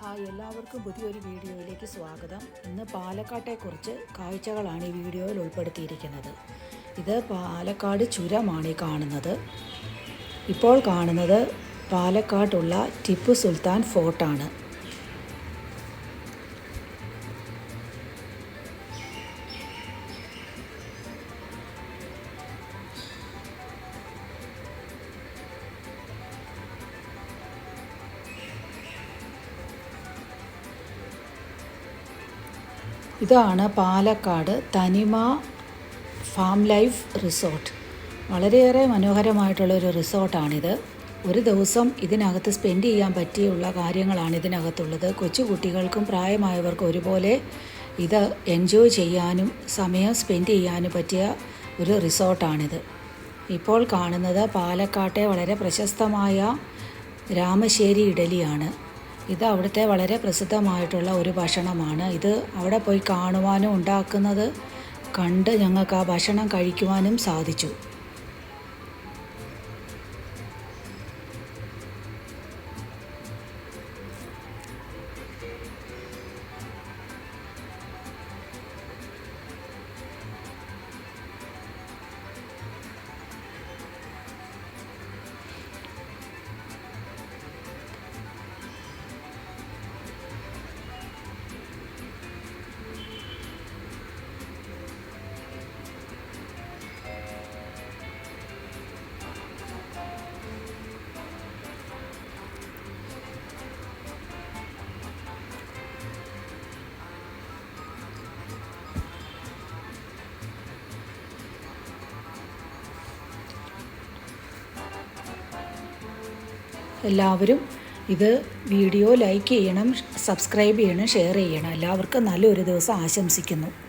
Hi എല്ലാവർക്കും പുതിയൊരു വീഡിയോയിലേക്ക് സ്വാഗതം. ഇന്ന് പാലക്കാട്ടെക്കുറിച്ച് കാഴ്ചകളാണ് ഈ വീഡിയോയിൽ ഉൾപ്പെടുത്തിയിരിക്കുന്നത്. ഇത് പാലക്കാട് ചുരമാണ് ഈ കാണുന്നത്. ഇപ്പോൾ കാണുന്നത് പാലക്കാട്ടുള്ള ടിപ്പു സുൽത്താൻ ഫോർട്ടാണ്. ഇതാണ് പാലക്കാട് തനിമ ഫാം ലൈഫ് റിസോർട്ട്. വളരെയേറെ മനോഹരമായിട്ടുള്ള ഒരു റിസോർട്ടാണിത്. ഒരു ദിവസം ഇതിനകത്ത് സ്പെൻഡ് ചെയ്യാൻ പറ്റിയുള്ള കാര്യങ്ങളാണ് ഇതിനകത്തുള്ളത്. കൊച്ചുകുട്ടികൾക്കും പ്രായമായവർക്കും ഒരുപോലെ ഇത് എൻജോയ് ചെയ്യാനും സമയം സ്പെൻഡ് ചെയ്യാനും പറ്റിയ ഒരു റിസോർട്ടാണിത്. ഇപ്പോൾ കാണുന്നത് പാലക്കാട്ടെ വളരെ പ്രശസ്തമായ രാമശ്ശേരി ഇഡലിയാണ്. ഇത് അവിടുത്തെ വളരെ പ്രസിദ്ധമായിട്ടുള്ള ഒരു ഭക്ഷണമാണ്. ഇത് അവിടെ പോയി കാണുവാനും ഉണ്ടാക്കുന്നത് കണ്ട് ഞങ്ങൾക്ക് ആ ഭക്ഷണം കഴിക്കുവാനും സാധിച്ചു. എല്ലാവരും ഇത് വീഡിയോ ലൈക്ക് ചെയ്യണം സബ്സ്ക്രൈബ് ചെയ്യണം ഷെയർ ചെയ്യണം. എല്ലാവർക്കും നല്ലൊരു ദിവസം ആശംസിക്കുന്നു.